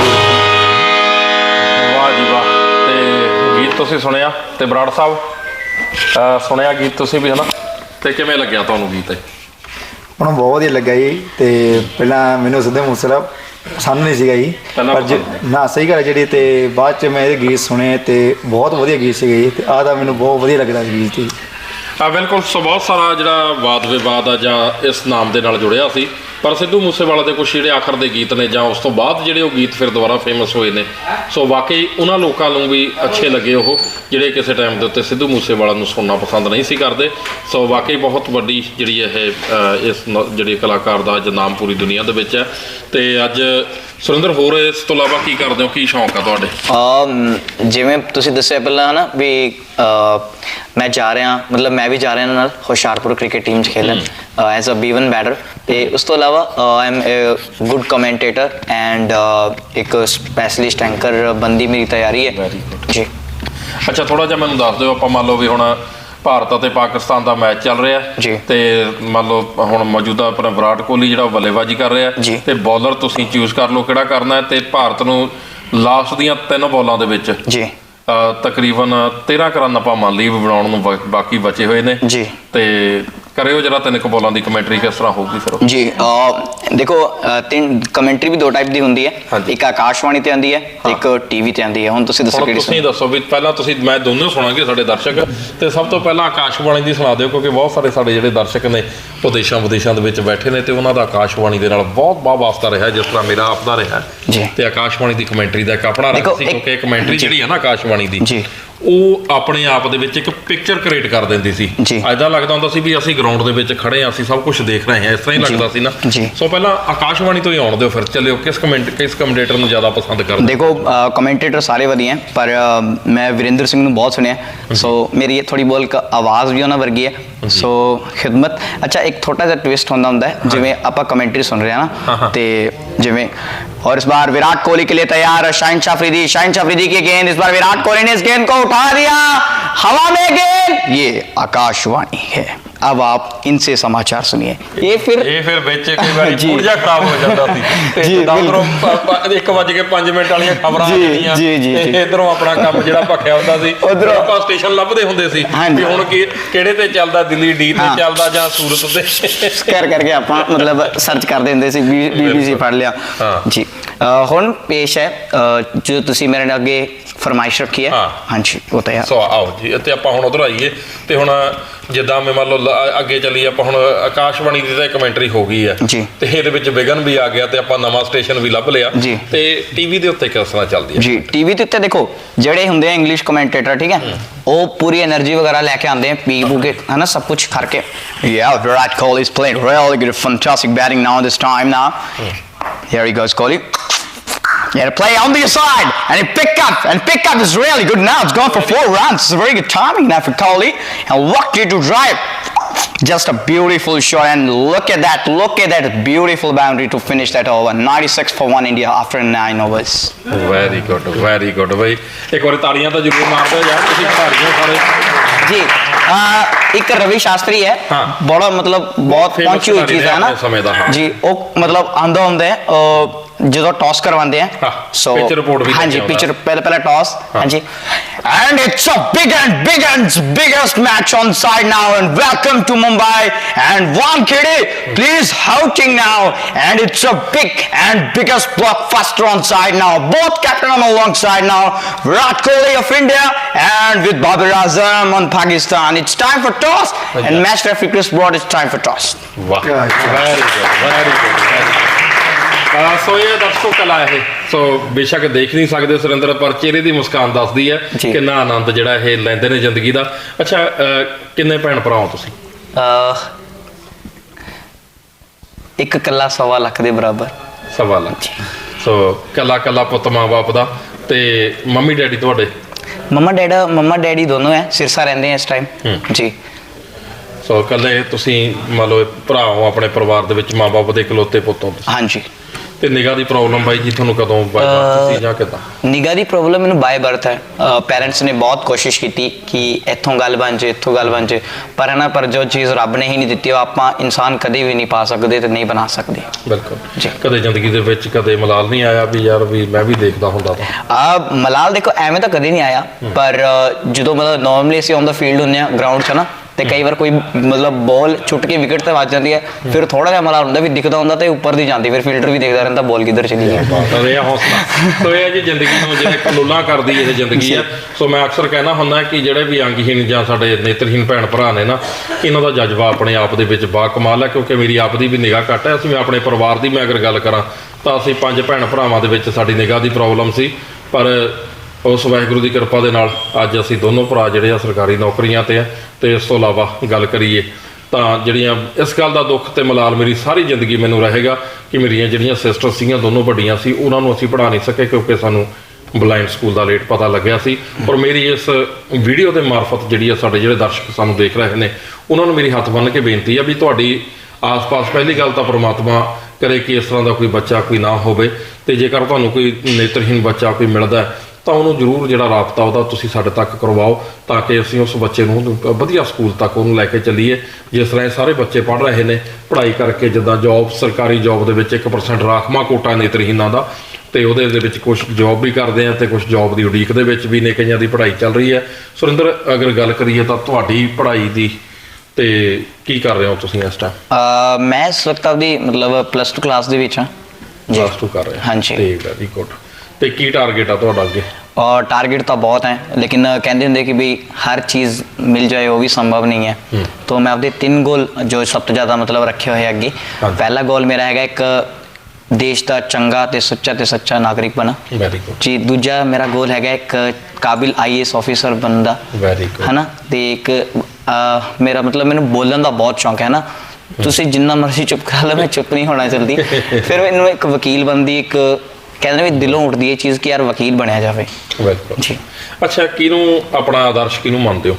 ਵਾਹ ਜੀ ਵਾਹ। ਤੇ ਗੀਤ ਤੁਸੀਂ ਸੁਣਿਆ ਤੇ ਬਰਾੜ ਸਾਹਿਬ ਅਹ ਸੁਣਿਆ ਗੀਤ ਤੁਸੀਂ ਵੀ ਹਨਾ? ਤੇ ਕਿਵੇਂ ਲੱਗਿਆ ਤੁਹਾਨੂੰ ਗੀਤ ਇਹ? ਬਹੁਤ ਵਧੀਆ ਲੱਗਾ ਜੀ। ਤੇ ਪਹਿਲਾਂ ਮੈਨੂੰ ਸਿੱਧੂ ਮੂਸੇਵਾਲਾ ਪਸੰਦ ਨਹੀਂ ਸੀਗਾ ਜੀ। ਪਹਿਲਾਂ ਪਰ ਜੇ- ਪਸੰਦ ਨਾ ਸਹੀ ਗੱਲ ਹੈ ਜਿਹੜੀ ਤੇ ਬਾਅਦ ਚ ਮੈਂ ਇਹਦੇ ਗੀਤ ਸੁਣੇ ਤੇ ਬਹੁਤ ਵਧੀਆ ਗੀਤ ਸੀਗੇ ਜੀ। ਤੇ ਆਹ ਤਾਂ ਮੈਨੂੰ ਬਹੁਤ ਵਧੀਆ ਲੱਗਦਾ ਸੀ ਗੀਤ ਜੀ। ਆ ਬਿਲਕੁਲ ਸੋ ਬਹੁਤ ਸਾਰਾ ਜਿਹੜਾ ਵਾਦ ਵਿਵਾਦ ਆ ਜਾਂ ਇਸ ਨਾਮ ਦੇ ਨਾਲ ਜੁੜਿਆ ਸੀ। ਪਰ ਸਿੱਧੂ ਮੂਸੇਵਾਲਾ ਦੇ ਕੁਝ ਜਿਹੜੇ ਆਖਰ ਦੇ ਗੀਤ ਨੇ ਜਾਂ ਉਸ ਤੋਂ ਬਾਅਦ ਜਿਹੜੇ ਉਹ ਗੀਤ ਫਿਰ ਦੁਬਾਰਾ ਫੇਮਸ ਹੋਏ ਨੇ। ਸੋ ਵਾਕਈ ਉਹਨਾਂ ਲੋਕਾਂ ਨੂੰ ਵੀ ਅੱਛੇ ਲੱਗੇ ਉਹ, ਜਿਹੜੇ ਕਿਸੇ ਟਾਈਮ ਦੇ ਉੱਤੇ ਸਿੱਧੂ ਮੂਸੇਵਾਲਾ ਨੂੰ ਸੁਣਨਾ ਪਸੰਦ ਨਹੀਂ ਸੀ ਕਰਦੇ। ਸੋ ਵਾਕਈ ਬਹੁਤ ਵੱਡੀ ਜਿਹੜੀ ਇਹ ਇਸ ਨ- ਜਿਹੜੇ ਕਲਾਕਾਰ ਦਾ ਅੱਜ ਨਾਮ ਪੂਰੀ ਦੁਨੀਆ ਦੇ ਵਿੱਚ ਹੈ। ਤੇ ਅੱਜ ਸੁਰਿੰਦਰ ਹੋਰ ਇਸ ਤੋਂ ਇਲਾਵਾ ਕੀ ਕਰਦੇ ਹੋ? ਕੀ ਸ਼ੌਂਕ ਆ ਤੁਹਾਡੇ? ਅਮ ਜਿਵੇਂ ਤੁਸੀਂ ਦੱਸਿਆ ਪਹਿਲਾਂ ਹਨਾ ਵੀ ਅ, ਮੈਂ ਜਾ ਰਿਹਾ ਮਤਲਬ ਮੈਂ ਵੀ ਜਾ ਰਿਹਾ ਇਹਨਾਂ ਨਾਲ ਹੁਸ਼ਿਆਰਪੁਰ ਕ੍ਰਿਕਟ ਟੀਮ 'ਚ ਖੇਲਣ ਐਜ਼ ਅ ਬੀ1 ਬੈਟਰ ਤੇ ਉਸ ਤੋਂ ਇਲਾਵਾ I am a good commentator and ਇੱਕ ਸਪੈਸ਼ਲਿਸਟ ਐਂਕਰ ਬੰਦੀ ਮੇਰੀ ਤਿਆਰੀ ਹੈ. ਜੀ। ਅੱਛਾ ਥੋੜਾ ਜਿਹਾ ਮੈਨੂੰ ਦੱਸ ਦਿਓ ਆਪਾਂ ਮੰਨ ਲਓ ਵੀ ਹੁਣ ਭਾਰਤ ਅਤੇ ਪਾਕਿਸਤਾਨ ਦਾ ਮੈਚ ਚੱਲ ਰਿਹਾ। ਜੀ। ਤੇ ਮੰਨ ਲਓ ਹੁਣ ਮੌਜੂਦਾ ਆਪਣਾ ਵਿਰਾਟ ਕੋਹਲੀ ਜਿਹੜਾ ਬੱਲੇਬਾਜ਼ੀ ਕਰ ਰਿਹਾ। ਤੇ ਬੌਲਰ ਤੁਸੀਂ ਚੂਜ਼ ਕਰ ਲਓ ਕਿਹੜਾ ਕਰਨਾ ਹੈ ਤੇ ਭਾਰਤ ਨੂੰ ਲਾਸਟ ਦੀਆਂ ਤਿੰਨ ਬੋਲਾਂ ਦੇ ਵਿੱਚ ਜੀ। ਤਕਰੀਬਨ 13 ਕੁ ਰਨ ਆਪਾਂ ਮੰਨ ਲਈ ਬਣਾਉਣ ਨੂੰ ਬਾਕੀ ਬਚੇ ਹੋਏ ਨੇ। ਜੀ। ਤੇ ਕਰਿਓ ਜਰਾ ਤਿੰਨ ਕੁ ਬੋਲਾਂ ਦੀ ਕਮੈਂਟਰੀ ਕਿਸ ਤਰ੍ਹਾਂ ਹੋਊਗੀ ਫਿਰ ਜੀ ਅਹ ਦੇਖੋ ਤਿੰਨ ਕਮੈਂਟਰੀ ਵੀ ਦੋ ਟਾਈਪ ਦੀ ਹੁੰਦੀ ਹੈ ਹਾਂਜੀ। ਇੱਕ ਆਕਾਸ਼ਵਾਣੀ ਤੇ ਆਉਂਦੀ ਹੈ ਇੱਕ ਟੀਵੀ ਤੇ ਆਉਂਦੀ ਹੈ ਹੁਣ ਤੁਸੀਂ ਦੱਸੋ ਹੁਣ ਕਿਹੜੀ ਤੁਸੀਂ ਦੱਸੋ ਵੀ ਪਹਿਲਾਂ ਤੁਸੀਂ ਮੈਂ ਦੋਨੋਂ ਸੁਣਾਂਗੇ ਸਾਡੇ ਦਰਸ਼ਕ ਤੇ ਸਭ ਤੋਂ ਪਹਿਲਾਂ ਆਕਾਸ਼ਵਾਣੀ ਦੀ ਸੁਣਾ ਦਿਓ ਕਿਉਂਕਿ ਬਹੁਤ ਸਾਰੇ ਸਾਡੇ ਜਿਹੜੇ ਦਰਸ਼ਕ ਨੇ ਉਹ ਦੇਸ਼ਾਂ ਵਿਦੇਸ਼ਾਂ ਦੇ ਵਿੱਚ ਬੈਠੇ ਨੇ ਤੇ ਉਹਨਾਂ ਦਾ ਆਕਾਸ਼ਵਾਣੀ ਦੇ ਨਾਲ ਬਹੁਤ ਬਹੁਤ ਵਾਸਤਾ ਰਿਹਾ ਜਿਸ ਤਰ੍ਹਾਂ ਮੇਰਾ ਆਪਦਾ ਰਿਹਾ ਜੀ। ਤੇ ਆਕਾਸ਼ਵਾਣੀ ਦੀ ਕਮੈਂਟਰੀ ਦਾ ਇੱਕ ਆਪਣਾ ਦੇਖੋ, ਸੀ ਇੱਕ- ਕਿਉਂਕਿ ਕਮੈਂਟਰੀ ਜੀ। ਜਿਹੜੀ ਹੈ ਨਾ ਆਕਾਸ਼ਵਾਣੀ ਦੀ ਜੀ। ਉਹ ਆਪਣੇ ਆਪ ਦੇ ਵਿੱਚ ਇੱਕ ਪਿਕਚਰ ਕ੍ਰੀਏਟ ਕਰ ਦਿੰਦੀ ਸੀ। ਐਦਾਂ ਲੱਗਦਾ ਹੁੰਦਾ ਸੀ ਵੀ ਅਸੀਂ ਗਰਾਊਂਡ ਦੇ ਵਿੱਚ ਖੜੇ ਹਾਂ ਅਸੀਂ ਸਭ ਕੁਝ ਦੇਖ ਰਹੇ ਹਾਂ ਇਸ ਤਰ੍ਹਾਂ ਹੀ। ਲੱਗਦਾ ਸੀ ਨਾ। ਸੋ ਪਹਿਲਾਂ ਆਕਾਸ਼ਵਾਣੀ ਤੋਂ ਹੀ ਆਉਣ ਦਿਓ ਫਿਰ। ਚੱਲਿਓ ਕਿਸ ਕਮੈਂਟ ਕਿਸ ਕਮੈਂਟੇਟਰ ਨੂੰ ਜ਼ਿਆਦਾ ਪਸੰਦ ਕਰਦੇ ਦੇਖੋ ਕਮੈਂਟੇਟਰ ਸਾਰੇ ਵਧੀਆ ਹੈ ਪਰ ਮੈਂ ਵਿਰਿੰਦਰ ਸਿੰਘ ਨੂੰ ਬਹੁਤ ਸੁਣਿਆ। ਸੋ ਮੇਰੀ ਇਹ ਥੋੜੀ ਬੋਲ ਆਵਾਜ਼ ਵੀ ਉਹਨਾਂ ਵਰਗੀ ਹੈ। ਸੋ ਖਿਦਮਤ। ਅੱਛਾ ਇੱਕ ਛੋਟਾ ਜਿਹਾ ਟਵਿਸਟ ਹੁੰਦਾ ਹੁੰਦਾ ਜਿਵੇਂ ਆਪਾਂ ਕਮੈਂਟਰੀ ਸੁਣ ਰਹੇ ਹਾਂ ਹਾਂ, ਨਾ। ਤੇ ਜਿਵੇਂ और इस बार विराट कोहली के लिए तैयार है शाहिन शाफरीदी शाहिन शाफरीदी की गेंद इस बार विराट कोहली ने इस गेंद को उठा दिया हवा में गेंद ये आकाशवाणी है अब आप इनसे समाचार सुनिए ये फिर ਇਹ ਫਿਰ ਵਿੱਚ ਕਈ ਵਾਰੀ ਜੀ। ਊਰਜਾ ਖਰਾਬ ਹੋ ਜਾਂਦਾ ਸੀ ਤੇ ਜੀ, ਜਿੱਦਾਂ ਉਧਰੋਂ 1 ਵਜੇ ਕੇ 5 ਮਿੰਟ ਵਾਲੀਆਂ ਖਬਰਾਂ ਆ ਜੀ, ਜਾਂਦੀਆਂ ਜੀ, ਜੀ, ਜੀ। ਤੇ ਇਧਰੋਂ ਆਪਣਾ ਕੰਮ ਜਿਹੜਾ ਭਖਿਆ ਹੁੰਦਾ ਸੀ ਉੱਧਰੋਂ- ਆਪਾਂ ਸਟੇਸ਼ਨ ਲੱਭਦੇ ਹੁੰਦੇ ਸੀ ਹਾਂਜੀ। ਵੀ ਹੁਣ ਕੀ ਕਿਹੜੇ ਤੇ ਚੱਲਦਾ ਦਿੱਲੀ ਡੀ ਤੇ ਹਾਂ। ਚੱਲਦਾ ਜਾਂ ਸੂਰਤ ਤੇ ਕਰ ਕਰਕੇ ਆਪਾਂ ਮਤਲਬ ਸਰਚ ਕਰਦੇ ਹੁੰਦੇ ਸੀ ਬੀਬੀਸੀ ਪੜ੍ਹ ਲਿਆ ਹਾਂ। ਜੀ ਅਹ ਹੁਣ ਪੇਸ਼ ਹੈ ਅਹ ਜੋ ਤੁਸੀਂ ਮੇਰੇ ਨਾਲ ਅੱਗੇ ਫਰਮਾਇਸ਼ ਰੱਖੀ ਹੈ। ਹਾਂਜੀ ਉਹ ਤਾਂ ਸੋ ਆਓ ਜੀ ਤੇ ਆਪਾਂ ਹੁਣ ਉਧਰ ਆਈਏ ਤੇ ਹੁਣ ਜਿੱਦਾਂ ਮੈਂ ਮੰਨ ਲਓ ਅੱਗੇ ਚੱਲੀ ਆਪਾਂ ਹੁਣ ਆਕਾਸ਼ਵਾਣੀ ਦੀ ਤਾਂ ਕਮੈਂਟਰੀ ਹੋ ਗਈ ਹੈ। ਤੇ ਇਹਦੇ ਵਿੱਚ ਵਿਗਨ ਵੀ ਆ ਗਿਆ ਤੇ ਆਪਾਂ ਨਵਾਂ ਸਟੇਸ਼ਨ ਵੀ ਲੱਭ ਲਿਆ। ਤੇ ਟੀਵੀ ਦੇ ਉੱਤੇ ਕਿਸ ਤਰ੍ਹਾਂ ਚੱਲਦੀ ਹੈ? ਜੀ ਟੀਵੀ ਦੇ ਉੱਤੇ ਦੇਖੋ ਜਿਹੜੇ ਹੁੰਦੇ ਆ ਇੰਗਲਿਸ਼ ਕਮੈਂਟੇਟਰ ਠੀਕ ਹੈ ਉਹ ਪੂਰੀ એનર્ਜੀ ਵਗੈਰਾ ਲੈ ਕੇ ਆਉਂਦੇ ਆ ਪੀ ਪੂ ਕੇ ਹਨਾ ਸਭ ਕੁਝ ਕਰਕੇ। Yeah Virat Kohli is playing really good fantastic batting now this time now here he goes Kohli goes Kohli Yeah, play on the side, and he pick up, and pick up is really good now. It's gone for four runs. It's a very good timing now for Kohli, and lucky to drive. Just a beautiful shot, and look at that, look at that beautiful boundary to finish that over. 96 for one India after nine overs. Very good very good ਬਈ ਇੱਕ ਵਾਰੀ ਤਾੜੀਆਂ ਤਾਂ ਜ਼ਰੂਰ ਮਾਰ ਦਿਓ ਯਾਰ ਤੁਸੀਂ ਖਿਡਾਰੀਆਂ ਸਾਰੇ ਜੀ ਅਹ ਇੱਕ ਰਵੀ ਸ਼ਾਸਤਰੀ ਹੈ ਹਾਂ। ਬੜਾ ਮਤਲਬ ਬਹੁਤ famous ਪਹੁੰਚੀ ਹੋਈ ਖਿਡਾਰੀ ਚੀਜ਼ ਨੇ ਹੈ ਨਾ ਆਪਣੇ ਸਮੇਂ ਦਾ, ਹਾਂ। ਜੀ ਉਹ ਮਤਲਬ ਆਂਦਾ ਹੁੰਦਾ ਹੈ ਅਹ ਜਦੋਂ ਟਾਸ ਕਰਵਾਉਂਦੇ ਆ ਹਾਂ, pitch report ਵੀ ਹਾਂਜੀ ਪਿਚ। ਪਹਿਲੇ ਪਹਿਲੇ ਟਾਸ ਹਾਂਜੀ and it's a big and big and biggest match on side now and welcome to Mumbai and Wankhede please houting now and it's a big and biggest blockbuster on side now both captain on the long side now Virat Kohli of India and with Babar Azam on Pakistan it's time for toss and match referee Chris Broad it's time for toss ਵਾਹ very good very good so ਇਹ ਦਰਸ਼ਕੋ ਕਲਾ ਇਹ। ਸੋ ਬੇਸ਼ੱਕ ਦੇਖ ਨਹੀਂ ਸਕਦੇ ਸੁਰਿੰਦਰ ਪਰ ਚਿਹਰੇ ਦੀ ਮੁਸਕਾਨ ਦੱਸਦੀ ਹੈ। ਕਿੰਨਾ ਆਨੰਦ ਜਿਹੜਾ ਇਹ ਲੈਂਦੇ ਨੇ ਜ਼ਿੰਦਗੀ ਦਾ। ਅੱਛਾ ਕਿੰਨੇ ਭੈਣ ਭਰਾ ਹੋ ਤੁਸੀਂ? ਇੱਕ ਕੱਲਾ ਸਵਾ ਲੱਖ ਦੇ ਬਰਾਬਰ। ਸਵਾ ਲੱਖ। ਸੋ ਕੱਲਾ ਕੱਲਾ ਪੁੱਤ ਮਾਂ-ਬਾਪ ਦਾ ਤੇ ਮੰਮੀ ਡੈਡੀ ਤੁਹਾਡੇ? ਮਮਾ ਡੈਡਾ ਮਮਾ ਡੈਡੀ ਦੋਨੋਂ ਹੈ ਸਿਰਸਾ ਰਹਿੰਦੇ ਆ ਇਸ ਟਾਈਮ। ਜੀ। ਸੋ ਕੱਲੇ ਤੁਸੀਂ ਮੰਨ ਲਓ ਭਰਾ ਹੋ ਆਪਣੇ ਪਰਿਵਾਰ ਦੇ ਵਿੱਚ ਮਾਂ-ਬਾਪ ਦੇ ਇਕਲੌਤੇ ਪੁੱਤ ਹੋ ਤੁਸੀਂ। ਹਾਂਜੀ। ਤੇ ਨਿਗਾਹ ਦੀ ਪ੍ਰੋਬਲਮ ਬਾਈ ਜੀ ਤੁਹਾਨੂੰ ਕਦੋਂ ਬਾਈ ਅਹ, ਸੀ ਜਾਂ ਕਿਦਾਂ? ਨਿਗਾਹ ਦੀ ਪ੍ਰੋਬਲਮ ਮੈਨੂੰ ਬਾਏ ਬਰਥ ਹੈ। ਪੈਰੈਂਟਸ ਨੇ ਬਹੁਤ ਕੋਸ਼ਿਸ਼ ਕੀਤੀ ਕਿ ਇੱਥੋਂ ਗੱਲ ਬਣ ਜੇ ਇੱਥੋਂ ਗੱਲ ਬਣ ਜੇ। ਪਰ ਨਾ ਪਰ ਜੋ ਚੀਜ਼ ਰੱਬ ਨੇ ਹੀ ਨਹੀਂ ਦਿੱਤੀ ਉਹ ਆਪਾਂ ਇਨਸਾਨ ਕਦੇ ਵੀ ਨਹੀਂ ਪਾ ਸਕਦੇ ਤੇ ਨਹੀਂ ਬਣਾ ਸਕਦੇ। ਬਿਲਕੁਲ। ਜੀ। ਕਦੇ ਜ਼ਿੰਦਗੀ ਦੇ ਵਿੱਚ ਕਦੇ ਮਲਾਲ ਨਹੀਂ ਆਇਆ ਵੀ ਯਾਰ ਵੀ ਮੈਂ ਵੀ ਦੇਖਦਾ ਹੁੰਦਾ ਤਾਂ। ਆ ਮਲਾਲ ਦੇਖੋ ਐਵੇਂ ਤਾਂ ਕਦੇ ਨਹੀਂ ਆਇਆ। ਪਰ ਜਦੋਂ ਮਤਲਬ ਨਾਰਮਲੀ ਅਸੀਂ ਔਨ ਦਾ ਫੀਲਡ ਹੁੰਦੇ ਆ ਗਰਾਊਂਡ 'ਚ ਨਾ ਤੇ ਕਈ ਵਾਰ ਕੋਈ ਮਤਲਬ ਬਾਲ ਛੁੱਟ ਕੇ ਵਿਕਟ ਤੇ ਵੱਜ ਜਾਂਦੀ ਹੈ ਫਿਰ ਥੋੜਾ ਜਿਹਾ ਮਲਾਲ ਹੁੰਦਾ ਵੀ ਦਿਖਦਾ ਹੁੰਦਾ ਤੇ ਉੱਪਰ ਦੀ ਜਾਂਦੀ ਫਿਰ ਫੀਲਡਰ ਵੀ ਦੇਖਦਾ ਰਹਿੰਦਾ ਬਾਲ ਕਿੱਧਰ ਚਲੀ ਗਈ। ਬਾਤ ਹੈ ਹੌਸਲਾ। ਸੋ ਇਹ ਜੀ ਜ਼ਿੰਦਗੀ ਨੂੰ ਜਿਹੜੇ ਕਲੋਲਾ ਕਰਦੀ ਇਹ ਜ਼ਿੰਦਗੀ ਹੈ ਸੋ ਮੈਂ ਅਕਸਰ ਕਹਿਣਾ ਹੁੰਦਾ ਕਿ ਜਿਹੜੇ ਵੀ ਅੰਗਹੀਣ ਜਾਂ ਸਾਡੇ ਨੇਤਰਹੀਣ ਭੈਣ ਭਰਾ ਨੇ ਨਾ ਇਹਨਾਂ ਦਾ ਜਜ਼ਬਾ ਆਪਣੇ ਆਪ ਦੇ ਵਿੱਚ ਬਾ ਕਮਾਲ ਹੈ ਕਿਉਂਕਿ ਮੇਰੀ ਆਪ ਦੀ ਵੀ ਨਿਗਾਹ ਘੱਟ ਹੈ। ਅਸੀਂ ਆਪਣੇ ਪਰਿਵਾਰ ਦੀ ਮੈਂ ਅਗਰ ਗੱਲ ਕਰਾਂ ਤਾਂ ਅਸੀਂ ਪੰਜ ਭੈਣ ਭਰਾਵਾਂ ਦੇ ਵਿੱਚ ਸਾਡੀ ਨਿਗਾਹ ਦੀ ਪ੍ਰੋਬਲਮ ਸੀ। ਪਰ ਉਸ ਵਾਹਿਗੁਰੂ ਦੀ ਕਿਰਪਾ ਦੇ ਨਾਲ ਅੱਜ ਅਸੀਂ ਦੋਨੋਂ ਭਰਾ ਜਿਹੜੇ ਆ ਸਰਕਾਰੀ ਨੌਕਰੀਆਂ ਤੇ ਆ ਤੇ ਇਸ ਤੋਂ ਇਲਾਵਾ ਗੱਲ ਕਰੀਏ ਤਾਂ ਜਿਹੜੀਆਂ ਇਸ ਗੱਲ ਦਾ ਦੁੱਖ ਤੇ ਮਲਾਲ ਮੇਰੀ ਸਾਰੀ ਜ਼ਿੰਦਗੀ ਮੈਨੂੰ ਰਹੇਗਾ ਕਿ ਮੇਰੀਆਂ ਜਿਹੜੀਆਂ ਸਿਸਟਰ ਸੀਗੀਆਂ, ਦੋਨੋਂ ਵੱਡੀਆਂ ਸੀ, ਉਹਨਾਂ ਨੂੰ ਅਸੀਂ ਪੜ੍ਹਾ ਨਹੀਂ ਸਕੇ ਕਿਉਂਕਿ ਸਾਨੂੰ ਬਲਾਈਂਡ ਸਕੂਲ ਦਾ ਲੇਟ ਪਤਾ ਲੱਗਿਆ ਸੀ। ਪਰ ਮੇਰੀ ਇਸ ਵੀਡੀਓ ਦੇ ਮਾਰਫਤ ਜਿਹੜੀ ਆ ਸਾਡੇ ਜਿਹੜੇ ਦਰਸ਼ਕ ਸਾਨੂੰ ਦੇਖ ਰਹੇ ਨੇ, ਉਹਨਾਂ ਨੂੰ ਮੇਰੀ ਹੱਥ ਬੰਨ੍ਹ ਕੇ ਬੇਨਤੀ ਆ ਵੀ ਤੁਹਾਡੀ ਆਸ-ਪਾਸ ਪਹਿਲੀ ਗੱਲ ਤਾਂ ਪ੍ਰਮਾਤਮਾ ਕਰੇ ਕਿ ਇਸ ਤਰ੍ਹਾਂ ਦਾ ਕੋਈ ਬੱਚਾ ਕੋਈ ਨਾ ਹੋਵੇ ਤੇ ਜੇਕਰ ਤੁਹਾਨੂੰ ਕੋਈ ਨੇਤਰਹੀਣ ਬੱਚਾ ਕੋਈ ਮਿਲਦਾ ਤਾਂ ਉਹਨੂੰ ਜ਼ਰੂਰ ਜਿਹੜਾ ਰਾਬਤਾ ਉਹਦਾ ਤੁਸੀਂ ਸਾਡੇ ਤੱਕ ਕਰਵਾਓ ਤਾਂ ਕਿ ਅਸੀਂ ਉਸ ਬੱਚੇ ਨੂੰ ਵਧੀਆ ਸਕੂਲ ਤੱਕ ਉਹਨੂੰ ਲੈ ਕੇ ਚੱਲੀਏ। ਜਿਸ ਤਰ੍ਹਾਂ ਸਾਰੇ ਬੱਚੇ ਪੜ੍ਹ ਰਹੇ ਨੇ ਪੜ੍ਹਾਈ ਕਰਕੇ ਜਿੱਦਾਂ ਜੌਬ ਸਰਕਾਰੀ ਜੌਬ ਦੇ ਵਿੱਚ 1% ਰਾਖਮਾ ਕੋਟਾ ਨੇਤਰਹੀਨਾਂ ਦਾ ਤੇ ਉਹਦੇ ਦੇ ਵਿੱਚ ਕੁਝ ਜੌਬ ਵੀ ਕਰਦੇ ਆ ਤੇ ਕੁਝ ਜੌਬ ਦੀ ਉਡੀਕ ਦੇ ਵਿੱਚ ਵੀ ਨੇ ਕਈਆਂ ਦੀ ਪੜ੍ਹਾਈ ਚੱਲ ਰਹੀ ਹੈ। ਸੁਰਿੰਦਰ ਅਗਰ ਗੱਲ ਕਰੀਏ ਤਾਂ ਤੁਹਾਡੀ ਪੜ੍ਹਾਈ ਦੀ ਤੇ ਕੀ ਕਰ ਰਹੇ ਹੋ ਤੁਸੀਂ ਇਸ ਟਾਈਮ ਮੈਂ ਇਸ ਵਕਤ ਆਪਦੀ ਮਤਲਬ ਪਲੱਸ 2 ਕਲਾਸ ਦੇ ਵਿੱਚ ਹਾਂ। ਜੀ। ਪਲੱਸ 2 ਕਰ ਰਹੇ ਹੋ। ਹਾਂਜੀ। ਠੀਕ ਹੈ ਜੀ ਗੁੱਡ ਤੇ ਕੀ ਟਾਰਗੇਟ ਆ ਤੁਹਾਡਾ ਅੱਗੇ? ਔਰ ਟਾਰਗेट ਤਾਂ ਬਹੁਤ ਹੈ ਲੇਕਿਨ ਕਹਿੰਦੇ ਹੁੰਦੇ ਕਿ ਵੀ ਹਰ ਚੀਜ਼ ਮਿਲ ਜਾਏ ਉਹ ਵੀ ਸੰਭਵ ਨਹੀਂ ਹੈ। ਤੋਂ ਮੈਂ ਆਪਦੇ ਤਿੰਨ ਗੋਲ ਜੋ ਸਭ ਤੋਂ ਜ਼ਿਆਦਾ ਮਤਲਬ ਰੱਖੇ ਹੋਏ ਅੱਗੇ। ਪਹਿਲਾ ਗੋਲ ਮੇਰਾ ਹੈਗਾ ਇੱਕ ਦੇਸ਼ ਦਾ ਚੰਗਾ ਤੇ ਸੱਚਾ ਤੇ ਸੱਚਾ ਨਾਗਰਿਕ ਬਣਾ। ਜੀ ਦੂਜਾ ਮੇਰਾ ਗੋਲ ਹੈਗਾ ਇੱਕ ਕਾਬਿਲ ਆਈਐਸ ਆਫੀਸਰ ਬਣਦਾ। ਹੈਨਾ? ਤੇ ਇੱਕ ਮੇਰਾ ਮਤਲਬ ਮੈਨੂੰ ਬੋਲਣ ਦਾ ਬਹੁਤ ਸ਼ੌਂਕ ਹੈ ਨਾ ਤੁਸੀਂ ਜਿੰਨਾ ਮਰਜ਼ੀ ਚੁੱਪ ਕਰ ਲਓ ਮੈਂ ਚੁੱਪ ਨਹੀਂ ਹੋਣਾ ਜਲਦੀ। ਫਿਰ ਮੈਨੂੰ ਇੱਕ ਵਕੀਲ ਬੰਦੀ ਇੱਕ ਕਹਿੰਦੇ ਨੇ ਵੀ ਦਿਲੋਂ ਉੱਠਦੀ ਇਹ ਚੀਜ਼ ਕਿ ਯਾਰ ਵਕੀਲ ਬਣਿਆ ਜਾਵੇ। ਗੁੱਡ ਜੀ। ਅੱਛਾ ਕਿਹਨੂੰ ਆਪਣਾ ਆਦਰਸ਼ ਕਿਹਨੂੰ ਮੰਨਦੇ ਹੋ?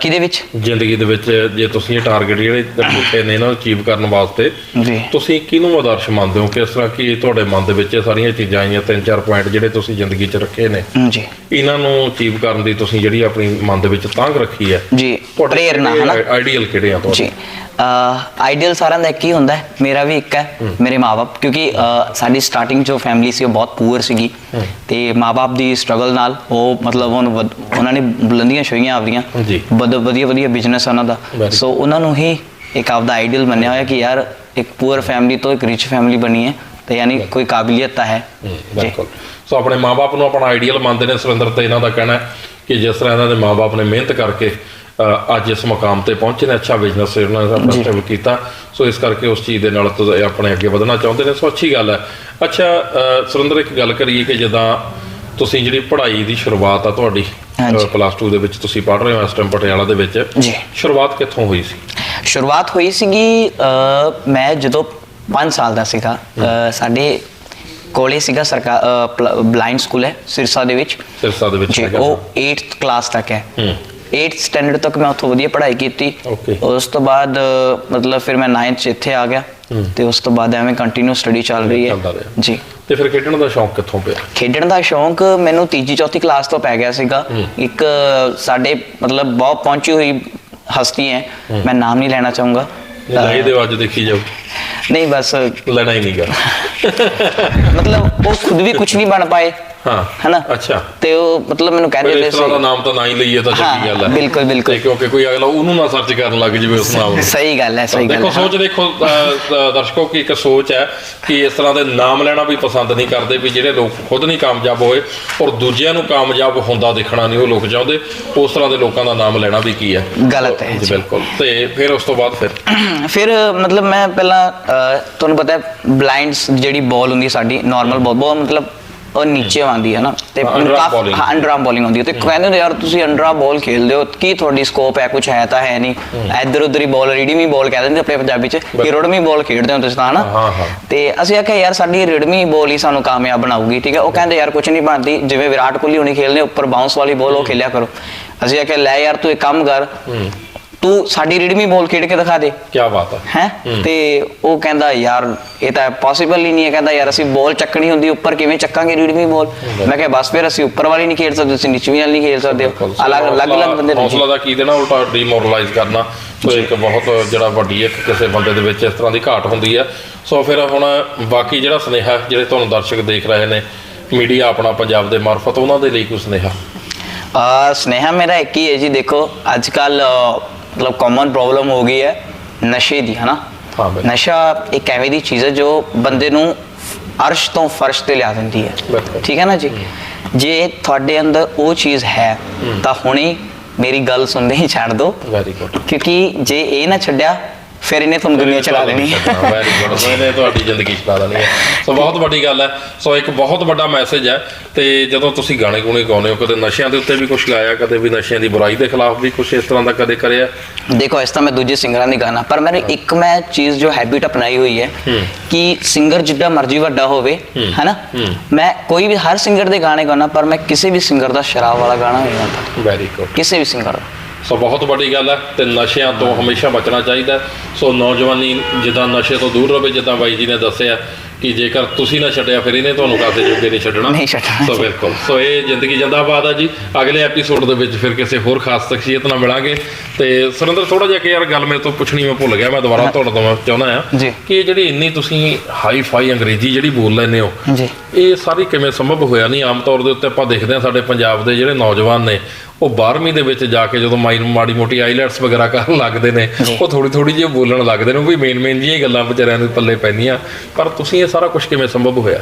ਕਿਹਦੇ ਵਿੱਚ? ਜ਼ਿੰਦਗੀ ਦੇ ਵਿੱਚ ਜੇ ਤੁਸੀਂ ਇਹ ਟਾਰਗੇਟ ਜਿਹੜੇ ਰੱਖੇ ਨੇ ਇਹਨਾਂ ਨੂੰ ਅਚੀਵ ਕਰਨ ਵਾਸਤੇ ਜੀ। ਤੁਸੀਂ ਕਿਹਨੂੰ ਆਦਰਸ਼ ਮੰਨਦੇ ਹੋ? ਕਿਸ ਤਰ੍ਹਾਂ ਕੀ ਤੁਹਾਡੇ ਮਨ ਦੇ ਵਿੱਚ ਇਹ ਸਾਰੀਆਂ ਚੀਜ਼ਾਂ ਆਈਆਂ ਤਿੰਨ ਚਾਰ ਪੁਆਇੰਟ ਜਿਹੜੇ ਤੁਸੀਂ ਜ਼ਿੰਦਗੀ 'ਚ ਰੱਖੇ ਨੇ। ਜੀ। ਇਹਨਾਂ ਨੂੰ ਅਚੀਵ ਕਰਨ ਦੀ ਤੁਸੀਂ ਜਿਹੜੀ ਆਪਣੀ ਮਨ ਦੇ ਵਿੱਚ ਤਾਂਘ ਰੱਖੀ ਹੈ ਜੀ। ਪ੍ਰੇਰਨਾ ਹਨਾ? ਆਈਡੀਅਲ ਕਿਹੜੇ ਆ ਤੁਹਾਡੇ? ਜੀ। ਆਈਡੀਅਲ ਸਾਰਿਆਂ ਦਾ ਇੱਕ ਹੀ ਹੁੰਦਾ ਹੈ ਮੇਰਾ ਵੀ ਇੱਕ ਹੈ ਮੇਰੇ ਮਾਪੇ ਕਿਉਂਕਿ ਸਾਡੀ ਸਟਾਰਟਿੰਗ ਜੋ ਫੈਮਿਲੀ ਸੀ ਉਹ ਬਹੁਤ ਪੂਅਰ ਸੀਗੀ। ਤੇ ਮਾਪੇ ਦੀ ਸਟਰਗਲ ਨਾਲ ਉਹ ਮਤਲਬ ਉਹਨਾਂ ਨੇ ਬੁਲੰਦੀਆਂ ਛੋਈਆਂ ਆਪਦੀਆਂ। ਵਧੀਆ ਵਧੀਆ ਬਿਜ਼ਨਸ ਉਹਨਾਂ ਦਾ। ਸੋ ਉਹਨਾਂ ਨੂੰ ਹੀ ਇੱਕ ਆਪਦਾ ਆਈਡੀਅਲ ਮੰਨਿਆ ਹੋਇਆ ਕਿ ਯਾਰ ਇੱਕ ਪੂਅਰ ਫੈਮਿਲੀ ਤੋਂ ਇੱਕ ਰਿਚ ਫੈਮਿਲੀ ਬਣੀ ਹੈ ਤੇ ਯਾਨੀ ਕੋਈ ਕਾਬਲੀਅਤ ਤਾਂ ਹੈ। ਬਿਲਕੁਲ। ਸੋ ਆਪਣੇ ਮਾਪੇ ਨੂੰ ਆਪਣਾ ਆਈਡੀਅਲ ਮੰਨਦੇ ਨੇ ਸੁਰਿੰਦਰ ਤੇ ਇਹਨਾਂ ਦਾ ਕਹਿਣਾ ਕਿ ਜਿਸ ਤਰ੍ਹਾਂ ਇਹਨਾਂ ਦੇ ਮਾਪੇ ਨੇ ਮਿਹਨਤ ਕਰਕੇ ਅੱਜ ਇਸ ਮੁਕਾਮ ਤੇ ਪਹੁੰਚੇ ਨੇ। ਅੱਛਾ ਬਿਜ਼ਨਸ ਇਹਨਾਂ ਨੇ ਆਪਣਾ ਸਟੇਬਲ ਕੀਤਾ। ਸੋ ਇਸ ਕਰਕੇ ਉਸ ਚੀਜ਼ ਦੇ ਨਾਲ ਆਪਣੇ ਅੱਗੇ ਵਧਣਾ ਚਾਹੁੰਦੇ ਨੇ। ਸੋ ਅੱਛੀ ਗੱਲ ਹੈ। ਅੱਛਾ ਸੁਰਿੰਦਰ ਇੱਕ ਗੱਲ ਕਰੀਏ ਕਿ ਜਦੋਂ ਤੁਸੀਂ ਜਿਹੜੀ ਪੜ੍ਹਾਈ ਦੀ ਸ਼ੁਰੂਆਤ ਆ ਤੁਹਾਡੀ। ਪਲੱਸ 2 ਦੇ ਵਿੱਚ ਤੁਸੀਂ ਪੜ੍ਹ ਰਹੇ ਹੋ ਇਸ ਟਾਈਮ ਪਟਿਆਲਾ ਦੇ ਵਿੱਚ। ਜੀ। ਸ਼ੁਰੂਆਤ ਕਿੱਥੋਂ ਹੋਈ ਸੀ? ਸ਼ੁਰੂਆਤ ਹੋਈ ਸੀਗੀ ਮੈਂ ਜਦੋਂ 5 ਸਾਲ ਦਾ ਸੀਗਾ ਸਾਡੇ ਕੋਲੇ ਸੀਗਾ ਸਰਕਾਰ ਬਲਾਈਂਡ ਸਕੂਲ ਹੈ ਸਿਰਸਾ ਦੇ ਵਿੱਚ। ਸਿਰਸਾ ਦੇ ਵਿੱਚ। ਉਹ 8th ਕਲਾਸ ਤੱਕ ਹੂੰ। 8th ਸਟੈਂਡਰਡ ਤੱਕ ਮੈਂ ਉੱਥੋਂ ਵਧੀਆ ਪੜ੍ਹਾਈ ਕੀਤੀ। Okay. ਉਸ ਤੋਂ ਬਾਅਦ ਮਤਲਬ ਫਿਰ ਮੈਂ 9th ਚ ਇੱਥੇ ਆ ਗਿਆ। ਤੇ ਉਸ ਤੋਂ ਬਾਅਦ ਐਵੇਂ ਕੰਟੀਨਿਊ ਸਟੱਡੀ ਚੱਲ ਰਹੀ ਚੱਲਦਾ ਹੈ ਰਿਹਾ। ਜੀ। ਤੇ ਫਿਰ ਖੇਡਣ ਦਾ ਸ਼ੌਂਕ ਕਿੱਥੋਂ ਪਿਆ? ਖੇਡਣ ਦਾ ਸ਼ੌਂਕ ਮੈਨੂੰ ਤੀਜੀ ਚੌਥੀ ਕਲਾਸ ਤੋਂ ਪੈ ਗਿਆ ਸੀਗਾ। ਇੱਕ ਸਾਡੇ ਮਤਲਬ ਬਹੁਤ ਪਹੁੰਚੀ ਹੋਈ ਹਸਤੀ ਹੈ। ਮੈਂ ਨਾਮ ਨਹੀਂ ਲੈਣਾ ਚਾਹੂੰਗਾ। ਨਹੀਂ ਦੇ ਅੱਜ ਦੇਖੀ ਜਾਓ ਨਹੀਂ ਬਸ ਲੈਣਾ ਹੀ ਨਹੀਂਗਾ ਮਤਲਬ ਉਹ ਖੁਦ ਵੀ ਕੁਝ ਨਹੀਂ ਬਣ ਪਾਏ। ਹਾਂ ਹਨਾ? ਅੱਛਾ। ਤੇ ਉਹ ਮਤਲਬ ਮੈਨੂੰ ਕਹਿੰਦੇ ਹੁੰਦੇ ਇਸ ਤਰ੍ਹਾਂ ਦਾ ਸੀ। ਨਾਮ ਤਾਂ ਨਾ ਹੀ ਲਈਏ ਤਾਂ ਚੰਗੀ ਗੱਲ ਹੈ। ਬਿਲਕੁਲ, ਬਿਲਕੁਲ। ਕਿਉਂਕਿ ਕੋਈ ਅਗਲਾ ਉਹਨੂੰ ਨਾ ਸਰਚ ਕਰਨ ਲੱਗ ਜਾਵੇ ਉਸ ਨਾਮ ਨੂੰ। ਸਹੀ ਗੱਲ ਹੈ ਸਹੀ ਗੱਲ ਦੇਖੋ ਸੋਚ ਦੇਖੋ ਦਰਸ਼ਕੋ ਕੀ ਇੱਕ ਸੋਚ ਹੈ ਕਿ ਇਸ ਤਰ੍ਹਾਂ ਦੇ ਨਾਮ ਲੈਣਾ ਵੀ ਪਸੰਦ ਨਹੀਂ ਕਰਦੇ ਵੀ ਜਿਹੜੇ ਲੋਕ ਖੁਦ ਨਹੀਂ ਕਾਮਯਾਬ ਹੋਏ ਔਰ ਦੂਜਿਆਂ ਨੂੰ ਕਾਮਯਾਬ ਹੁੰਦਾ ਦੇਖਣਾ ਨਹੀਂ ਉਹ ਲੋਕ ਚਾਹੁੰਦੇ ਉਸ ਤਰ੍ਹਾਂ ਦੇ ਲੋਕਾਂ ਦਾ ਨਾਮ ਲੈਣਾ ਵੀ ਕੀ ਹੈ। ਗਲਤ ਹੈ। ਬਿਲਕੁਲ। ਤੇ ਫਿਰ ਉਸ ਤੋਂ ਬਾਅਦ ਫਿਰ? ਫਿਰ ਮਤਲਬ ਮੈਂ ਪਹਿਲਾਂ ਤੁਹਾਨੂੰ ਪਤਾ ਹੈ ਬਲਾਈਂਡਸ ਜਿਹੜੀ ਬਾਲ ਹੁੰਦੀ ਸਾਡੀ ਨਾਰਮਲ ਬਾਲ ਬਹੁਤ ਮਤਲਬ ਉਹ ਨੀਚੇ ਆਉਂਦੀ ਹੈ ਨਾ। ਤੇ ਹਾਂ, under arm bowling। ਹਾਂ ਅੰਡਰ ਆਰਮ ਬੋਲਿੰਗ ਹੁੰਦੀ ਹੈ। ਤੇ ਕਹਿੰਦੇ ਹੁੰਦੇ ਯਾਰ ਤੁਸੀਂ ਅੰਡਰ ਆਰਮ ਬਾਲ ਖੇਲਦੇ ਹੋ ਕੀ ਤੁਹਾਡੀ ਸਕੋਪ ਹੈ? ਕੁਝ ਹੈ ਤਾਂ ਹੈ ਨਹੀਂ। ਇੱਧਰ ਉੱਧਰ ਹੀ ਬਾਲ ਰੀਡਮੀ ਬਾਲ ਕਹਿ ਦਿੰਦੇ ਆਪਣੇ ਪੰਜਾਬੀ ਚ ਕਿ ਰੋਡਮੀ ਬਾਲ ਖੇਡਦੇ ਹੋ ਤੁਸੀਂ ਤਾਂ ਹਾਂ। ਤੇ ਅਸੀਂ ਆਖਿਆ ਯਾਰ ਸਾਡੀ ਰਿਡਮੀ ਬਾਲ ਹੀ ਸਾਨੂੰ ਕਾਮਯਾਬ ਬਣਾਊਗੀ ਠੀਕ ਹੈ? ਉਹ ਕਹਿੰਦੇ ਯਾਰ ਕੁਝ ਨਹੀਂ ਬਣਦੀ। ਜਿਵੇਂ ਵਿਰਾਟ ਕੋਹਲੀ ਹੁਣੀ ਖੇਲਦੇ ਉੱਪਰ ਬਾਉਂਸ ਵਾਲੀ ਬਾਲ ਉਹ ਖੇਲਿਆ ਕਰੋ। ਅਸੀਂ ਆਖਿਆ ਲੈ ਯਾਰ ਤੂੰ ਇੱਕ ਕੰਮ ਕਰ। ਤੂੰ ਸਾਡੀ ਰਿਡਮੀ ਬਾਲ ਖੇਡ ਕੇ ਦਿਖਾ ਦੇ। ਕੀ ਬਾਤ ਹੈ? ਹੈ। ਤੇ ਉਹ ਕਹਿੰਦਾ ਯਾਰ ਇਹ ਤਾਂ ਪੋਸੀਬਲ ਹੀ ਨਹੀਂ ਹੈ। ਕਹਿੰਦਾ ਯਾਰ ਅਸੀਂ ਬਾਲ ਚੱਕਣੀ ਹੁੰਦੀ ਉੱਪਰ ਕਿਵੇਂ ਚੱਕਾਂਗੇ ਰੀਡਮੀ ਬਾਲ ਮੈਂ ਕਿਹਾ ਬਸ ਫਿਰ ਅਸੀਂ ਉੱਪਰ ਵਾਲੀ ਨਹੀਂ ਖੇਡ ਸਕਦੇ ਤੁਸੀਂ ਨੀਚਵੀਂ ਵਾਲੀ ਨਹੀਂ ਖੇਡ ਸਕਦੇ। ਅਲੱਗ ਅਲੱਗ ਅਲੱਗ ਬੰਦੇ। ਹੌਸਲਾ ਦਾ ਕੀ ਦੇਣਾ ਉਲਟਾ ਡੀਮੋਰਲਾਈਜ਼ ਕਰਨਾ। ਸੋ ਇੱਕ ਬਹੁਤ ਜਿਹੜਾ ਵੱਡੀ ਇੱਕ ਕਿਸੇ ਬੰਦੇ ਦੇ ਵਿੱਚ ਇਸ ਤਰ੍ਹਾਂ ਦੀ ਘਾਟ ਹੁੰਦੀ ਹੈ ਸੋ ਫਿਰ ਹੁਣ ਬਾਕੀ ਜਿਹੜਾ ਸੁਨੇਹਾ ਜਿਹੜੇ ਤੁਹਾਨੂੰ ਦਰਸ਼ਕ ਦੇਖ ਰਹੇ ਨੇ ਮੀਡੀਆ ਆਪਣਾ ਪੰਜਾਬ ਦੇ ਮਾਰਫਤ ਉਹਨਾਂ ਦੇ ਲਈ ਕੋਈ ਸੁਨੇਹਾ? ਆ ਸਨੇਹਾ ਮੇਰਾ ਇੱਕ ਹੀ ਹੈ ਜੀ ਦੇਖੋ ਅੱਜ ਕੱਲ ਮਤਲਬ ਕਾਮਨ ਪ੍ਰੋਬਲਮ ਹੋ ਗਈ ਹੈ ਨਸ਼ੇ ਦੀ ਹਨਾ? ਹਾਂ ਬਿਲਕੁਲ। ਨਸ਼ਾ ਇੱਕ ਐਵੇਂ ਦੀ ਚੀਜ਼ ਹੈ ਜੋ ਬੰਦੇ ਨੂੰ ਅਰਸ਼ ਤੋਂ ਫਰਸ਼ ਤੇ ਲਿਆ ਦਿੰਦੀ ਹੈ। ਬਿਲਕੁਲ। ਠੀਕ ਹੈ ਨਾ ਜੀ? ਜੇ ਤੁਹਾਡੇ ਅੰਦਰ ਉਹ ਚੀਜ਼ ਹੈ ਤਾਂ ਹੁਣੇ ਮੇਰੀ ਗੱਲ ਸੁਣਦੇ ਹੀ ਛੱਡ ਦਿਓ ਵੈਰੀ ਗੁੱਡ ਕਿਉਂਕਿ ਜੇ ਇਹ ਨਾ ਛੱਡਿਆ ਫਿਰ ਇਹਨੇ ਤੁਹਾਨੂੰ ਦੁਨੀਆ ਚਲਾ ਦੇਣੀ। ਹੈ ਵੈਰੀ ਗੁੱਡ ਸੋ ਇਹਨੇ ਤੁਹਾਡੀ ਜ਼ਿੰਦਗੀ ਚਲਾ ਦੇਣੀ ਹੈ। ਸੋ ਬਹੁਤ ਵੱਡੀ ਗੱਲ ਹੈ। ਸੋ ਇੱਕ ਬਹੁਤ ਵੱਡਾ ਮੈਸੇਜ ਹੈ। ਤੇ ਜਦੋਂ ਤੁਸੀਂ ਗਾਣੇ ਗੁਣੇ ਗਾਉਂਦੇ ਹੋ ਕਦੇ ਨਸ਼ਿਆਂ ਦੇ ਉੱਤੇ ਵੀ ਕੁਝ ਗਾਇਆ ਕਦੇ ਵੀ ਨਸ਼ਿਆਂ ਦੀ ਬੁਰਾਈ ਦੇ ਖਿਲਾਫ ਵੀ ਕੁਝ ਇਸ ਤਰ੍ਹਾਂ ਦਾ ਕਦੇ ਕਰਿਆ? ਦੇਖੋ ਇਸ ਤਾਂ ਮੈਂ ਦੂਜੇ ਸਿੰਗਰਾਂ ਦੀ ਗਾਣਾ ਪਰ ਮੈंने ਇੱਕ ਮੈਂ ਚੀਜ਼ ਜੋ ਹੈਬਿਟ ਅਪਣਾਈ ਹੋਈ ਹੈ ਕਿ ਸਿੰਗਰ ਜਿੱਡਾ ਮਰਜ਼ੀ ਵੱਡਾ ਹੋਵੇ ਹੈਨਾ? ਮੈਂ ਕੋਈ ਵੀ ਹਰ ਸਿੰਗਰ ਦੇ ਗਾਣੇ ਗਾਣਾ ਪਰ ਮੈਂ ਕਿਸੇ ਵੀ ਸਿੰਗਰ ਦਾ ਸ਼ਰਾਬ ਵਾਲਾ ਗਾਣਾ ਨਹੀਂ ਗਾਉਂਦਾ। ਵੈਰੀ ਗੁੱਡ ਕਿਸੇ ਵੀ ਸਿੰਗਰ ਦਾ। ਸੋ ਬਹੁਤ ਵੱਡੀ ਗੱਲ ਹੈ ਤੇ ਨਸ਼ਿਆਂ ਤੋਂ ਹਮੇਸ਼ਾ ਬਚਣਾ ਚਾਹੀਦਾ ਸੋ ਨੌਜਵਾਨੀ ਜਿੱਦਾਂ ਨਸ਼ੇ ਤੋਂ ਦੂਰ ਰਹੇ, ਜਿੱਦਾਂ ਬਾਈ ਜੀ ਨੇ ਦੱਸਿਆ ਕਿ ਜੇਕਰ ਤੁਸੀਂ ਨਾ ਛੱਡਿਆ ਫਿਰ ਇਹਨੇ ਤੁਹਾਨੂੰ ਕਾਸੇ ਜੋਗੇ ਨਹੀਂ ਛੱਡਣਾ। ਨਹੀਂ ਛੱਡਣਾ ਸੋ। ਬਿਲਕੁਲ। ਸੋ ਇਹ ਜ਼ਿੰਦਗੀ ਜਿੰਦਾਬਾਦ ਆ ਜੀ। ਅਗਲੇ ਐਪੀਸੋਡ ਦੇ ਵਿੱਚ ਫਿਰ ਕਿਸੇ ਹੋਰ ਖਾਸ ਸ਼ਖਸੀਅਤ ਨਾਲ ਮਿਲਾਂਗੇ। ਤੇ ਸੁਰਿੰਦਰ ਥੋੜਾ ਜਿਹਾ ਕਿ ਯਾਰ ਗੱਲ ਮੇਰੇ ਤੋਂ ਪੁੱਛਣੀ ਮੈਂ ਭੁੱਲ ਗਿਆ ਮੈਂ ਦੁਬਾਰਾ ਤੁਹਾਡੇ ਤੋਂ ਚਾਹੁੰਦਾ ਆ। ਕਿ ਜਿਹੜੀ ਇੰਨੀ ਤੁਸੀਂ ਹਾਈ ਫਾਈ ਅੰਗਰੇਜ਼ੀ ਜਿਹੜੀ ਬੋਲ ਲੈਂਦੇ ਹੋ ਜੀ। ਇਹ ਸਾਰੀ ਕਿਵੇਂ ਸੰਭਵ ਹੋਇਆ ਨਹੀਂ? ਆਮ ਤੌਰ ਦੇ ਉੱਤੇ ਆਪਾਂ ਦੇਖਦੇ ਹਾਂ ਸਾਡੇ ਪੰਜਾਬ ਦੇ ਜਿਹੜੇ ਨੌਜਵਾਨ ਨੇ ਉਹ 12ਵੀਂ ਦੇ ਵਿੱਚ ਜਾ ਕੇ ਜਦੋਂ ਮਾਈ ਮਾੜੀ ਮੋਟੀ ਆਈਲੈਟਸ ਵਗੈਰਾ ਕਰਨ ਲੱਗਦੇ ਨੇ ਉਹ ਥੋੜੀ ਥੋੜੀ ਜਿਹੀ ਬੋਲਣ ਲੱਗਦੇ ਨੇ ਉਹ ਵੀ ਮੇਨ ਮੇਨ ਜਿਹੀਆਂ ਗੱਲਾਂ ਵਿਚਾਰਿਆਂ ਨੂੰ ਪੱਲੇ ਪੈਂਦੀਆਂ। ਪਰ ਤੁਸੀਂ ਇਹ ਸਾਰਾ ਕੁਝ ਕਿਵੇਂ ਸੰਭਵ ਹੋਇਆ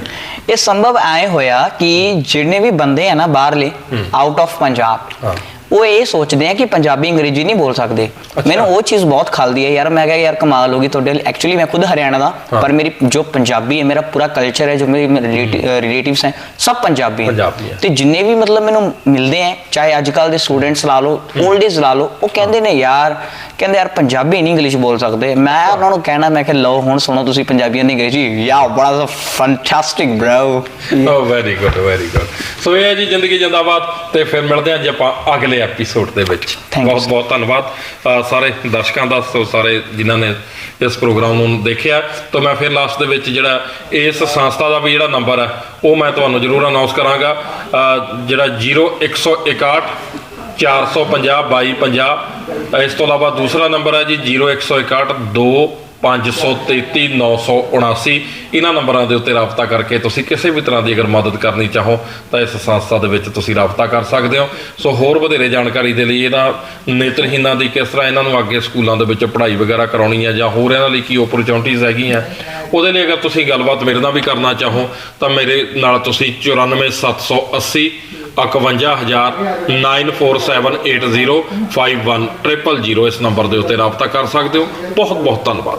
ਇਹ ਸੰਭਵ ਐ ਹੋਇਆ ਕਿ ਜਿੰਨੇ ਵੀ ਬੰਦੇ ਆ ਨਾ ਬਾਹਰਲੇ ਆਊਟ ਆਫ ਪੰਜਾਬ ਹਾਂ। ਉਹ ਇਹ ਸੋਚਦੇ ਆ ਕਿ ਪੰਜਾਬੀ ਅੰਗਰੇਜ਼ੀ ਨਹੀਂ ਬੋਲ ਸਕਦੇ। ਮੈਨੂੰ ਉਹ ਚੀਜ਼ ਬਹੁਤ ਖਲਦੀ ਹੈ ਯਾਰ। ਮੈਂ ਕਿਹਾ ਯਾਰ ਕਮਾਲ ਹੋ ਗਈ ਤੁਹਾਡੇ ਐਕਚੁਅਲੀ ਮੈਂ ਖੁਦ ਹਰਿਆਣਾ ਦਾ ਪਰ ਮੇਰੀ ਜੋ ਪੰਜਾਬੀ ਹੈ ਮੇਰਾ ਪੂਰਾ ਕਲਚਰ ਹੈ ਜੋ ਮੇਰੀ ਰਿਲੇਟਿਵਸ ਹੈ। ਸਭ ਪੰਜਾਬੀ ਹੈ। ਤੇ ਜਿੰਨੇ ਵੀ ਮਤਲਬ ਮੈਨੂੰ ਮਿਲਦੇ ਆ ਚਾਹੇ ਅੱਜ ਕੱਲ ਦੇ ਸਟੂਡੈਂਟਸ ਲਾ ਲਓ 올ਡ ਏਜ ਲਾ ਲਓ ਉਹ ਕਹਿੰਦੇ ਨੇ ਯਾਰ ਕਹਿੰਦੇ ਯਾਰ ਪੰਜਾਬੀ ਨਹੀਂ ਇੰਗਲਿਸ਼ ਬੋਲ ਸਕਦੇ ਮੈਂ ਉਹਨਾਂ ਨੂੰ ਕਹਿਣਾ ਮੈਂ ਕਿ ਲਓ ਹੁਣ ਸੁਣੋ ਤੁਸੀਂ ਪੰਜਾਬੀਆਂ ਦੀ ਅੰਗਰੇਜ਼ੀ। ਯਾ ਬੜਾ ਫੈਂਟੈਸਟਿਕ ਬ੍ਰੋ ਓ very good very good so ਇਹ ਹੈ ਜੀ ਜ਼ਿੰਦਗੀ ਜਿੰਦਾਬਾਦ ਤੇ ਫਿਰ ਮਿਲਦੇ ਹਾਂ ਜੀ ਆਪਾਂ ਅਗਲੇ ਐਪੀਸੋਡ ਦੇ ਵਿੱਚ। Thank you, ਬਹੁਤ. ਬਹੁਤ ਧੰਨਵਾਦ ਅ, ਸਾਰੇ ਦਰਸ਼ਕਾਂ ਦਾ ਸੋ ਸਾਰੇ ਜਿਨ੍ਹਾਂ ਨੇ ਇਸ ਪ੍ਰੋਗਰਾਮ ਨੂੰ ਦੇਖਿਆ। ਤਾਂ ਮੈਂ ਫਿਰ ਲਾਸਟ ਦੇ ਵਿੱਚ ਜਿਹੜਾ ਇਸ ਸੰਸਥਾ ਦਾ ਵੀ ਜਿਹੜਾ ਨੰਬਰ ਹੈ ਉਹ ਮੈਂ ਤੁਹਾਨੂੰ ਜ਼ਰੂਰ ਅਨਾਉਂਸ ਕਰਾਂਗਾ। ਅ, ਜਿਹੜਾ 0161 450 2250 ਇਸ ਤੋਂ ਇਲਾਵਾ ਦੂਸਰਾ ਨੰਬਰ ਹੈ ਜੀ 0161 2 533 979 ਇਹਨਾਂ ਨੰਬਰਾਂ ਦੇ ਉੱਤੇ ਰਾਬਤਾ ਕਰਕੇ ਤੁਸੀਂ ਕਿਸੇ ਵੀ ਤਰ੍ਹਾਂ ਦੀ ਅਗਰ ਮਦਦ ਕਰਨੀ ਚਾਹੋ, ਤਾਂ ਇਸ ਸੰਸਥਾ ਦੇ ਵਿੱਚ ਤੁਸੀਂ ਰਾਬਤਾ ਕਰ ਸਕਦੇ ਹੋ। ਸੋ ਹੋਰ ਵਧੇਰੇ ਜਾਣਕਾਰੀ ਦੇ ਲਈ ਇਹਨਾਂ ਨੇਤਰਹੀਨਾਂ ਦੀ ਕਿਸ ਤਰ੍ਹਾਂ ਇਹਨਾਂ ਨੂੰ ਅੱਗੇ ਸਕੂਲਾਂ ਦੇ ਵਿੱਚ ਪੜ੍ਹਾਈ ਵਗੈਰਾ ਕਰਾਉਣੀ ਹੈ ਜਾਂ ਹੋਰ ਇਹਨਾਂ ਲਈ ਕੀ ਓਪਰਚੁਨਿਟੀਜ਼ ਹੈਗੀਆਂ। ਉਹਦੇ ਲਈ ਅਗਰ ਤੁਸੀਂ ਗੱਲਬਾਤ ਮੇਰੇ ਨਾਲ ਵੀ ਕਰਨਾ ਚਾਹੋ, ਤਾਂ ਮੇਰੇ ਨਾਲ ਤੁਸੀਂ 94780 51000 9478051000 ਇਸ ਨੰਬਰ ਦੇ ਉੱਤੇ ਰਾਬਤਾ ਕਰ ਸਕਦੇ ਹੋ। ਬਹੁਤ ਬਹੁਤ ਧੰਨਵਾਦ।